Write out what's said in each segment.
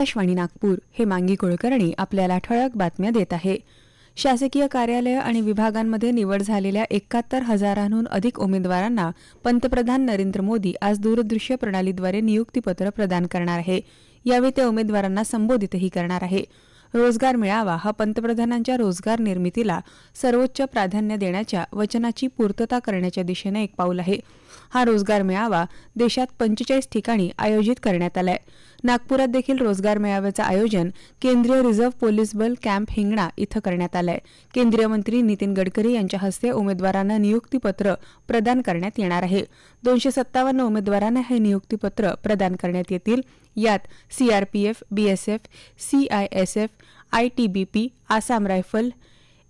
आकाशवाणी नागपूर हे मांगी कुलकर्णी आपल्याला ठळक बातम्या देत आहे. शासकीय कार्यालय आणि विभागांमध्ये निवड झालेल्या एकाहत्तर हजारांहून अधिक उमेदवारांना पंतप्रधान नरेंद्र मोदी आज दूरदृश्य प्रणालीद्वारे नियुक्तीपत्र प्रदान करणार आहे. यावेळी ते उमेदवारांना संबोधितही करणार आहे. रोजगार मिळावा हा पंतप्रधानांच्या रोजगार निर्मितीला सर्वोच्च प्राधान्य देण्याच्या वचनाची पूर्तता करण्याच्या दिशेने एक पाऊल आहे. हा रोजगार मेळावा देशात पंचेचाळीस ठिकाणी आयोजित करण्यात आलाय. नागपुरात देखील रोजगार मेळाव्याचं आयोजन केंद्रीय रिझर्व्ह पोलीस बल कॅम्प हिंगणा इथं करण्यात आलंय. केंद्रीय मंत्री नितीन गडकरी यांच्या हस्ते उमेदवारांना नियुक्तीपत्र प्रदान करण्यात येणार आहे. दोनशे सत्तावन्न उमेदवारांना हे नियुक्तीपत्र प्रदान करण्यात येतील. यात CRPF BSF CISF ITBP Assam rifle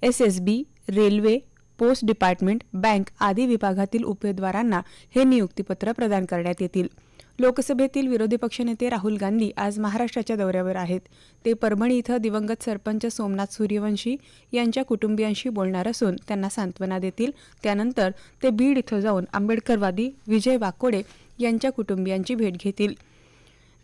SSB railway post department bank आदी विभागातील उमेदवारांना हे नियुक्तीपत्र प्रदान करण्यात येतील. लोकसभेतील विरोधी पक्षनेते राहुल गांधी आज महाराष्ट्राच्या दौऱ्यावर आहेत. ते परभणी इथं दिवंगत सरपंच सोमनाथ सूर्यवंशी यांच्या कुटुंबियांशी बोलणार असून त्यांना सांत्वना देतील. त्यानंतर ते बीड इथं जाऊन आंबेडकरवादी विजय वाकोडे यांच्या कुटुंबियांची भेट घेतील.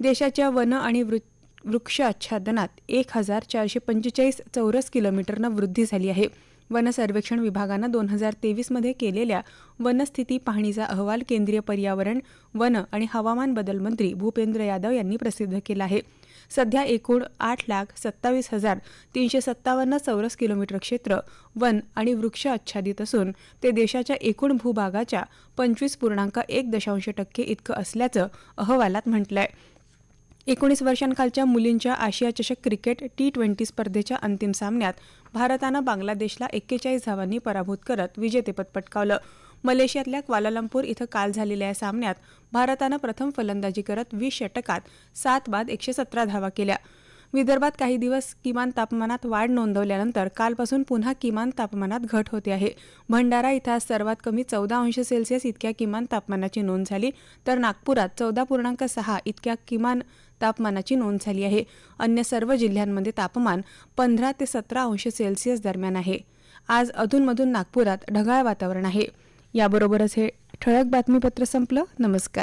देशाच्या वन आणि वृ वृक्ष आच्छादनात एक हजार चारशे पंचेचाळीस चौरस किलोमीटरनं वृद्धी झाली आहे. वन सर्वेक्षण विभागानं दोन हजार तेवीसमध्ये केलेल्या वनस्थिती पाहणीचा अहवाल केंद्रीय पर्यावरण वन आणि हवामान बदल मंत्री भूपेंद्र यादव यांनी प्रसिद्ध केला आहे. सध्या एकूण आठ लाख सत्तावीस हजार तीनशे सत्तावन्न चौरस किलोमीटर क्षेत्र वन आणि वृक्ष आच्छादित असून ते देशाच्या एकूण भूभागाच्या पंचवीस पूर्णांक एक दशांश टक्के इतकं असल्याचं अहवालात म्हटलं आहे एकोणीस वर्षांखालच्या मुलींच्या आशिया चषक क्रिकेट टी ट्वेंटी स्पर्धेच्या अंतिम सामन्यात भारतानं बांगलादेशला एक्केचाळीस धावांनी पराभूत करत विजेतेपद पटकावलं. मलेशियातल्या क्वालालंपूर इथं काल झालेल्या या सामन्यात भारतानं प्रथम फलंदाजी करत वीस षटकात सात बाद एकशे सतरा धावा केल्या. विदर्भात काही दिवस किमान तापमानात वाढ नोंदवल्यानंतर कालपासून पुन्हा किमान तापमानात घट होते आहे. भंडारा इथं आज सर्वात कमी चौदा अंश सेल्सिअस इतक्या किमान तापमानाची नोंद झाली तर नागपुरात चौदा पूर्णांक सहा इतक्या किमान तापमानाची नोंद झाली आहे. अन्य सर्व जिल्ह्यांमध्ये तापमान पंधरा ते सतरा अंश सेल्सिअस दरम्यान आहे. आज अधूनमधून नागपुरात ढगाळ वातावरण आहे. याबरोबरच हे ठळक बातमीपत्र संपलं. नमस्कार.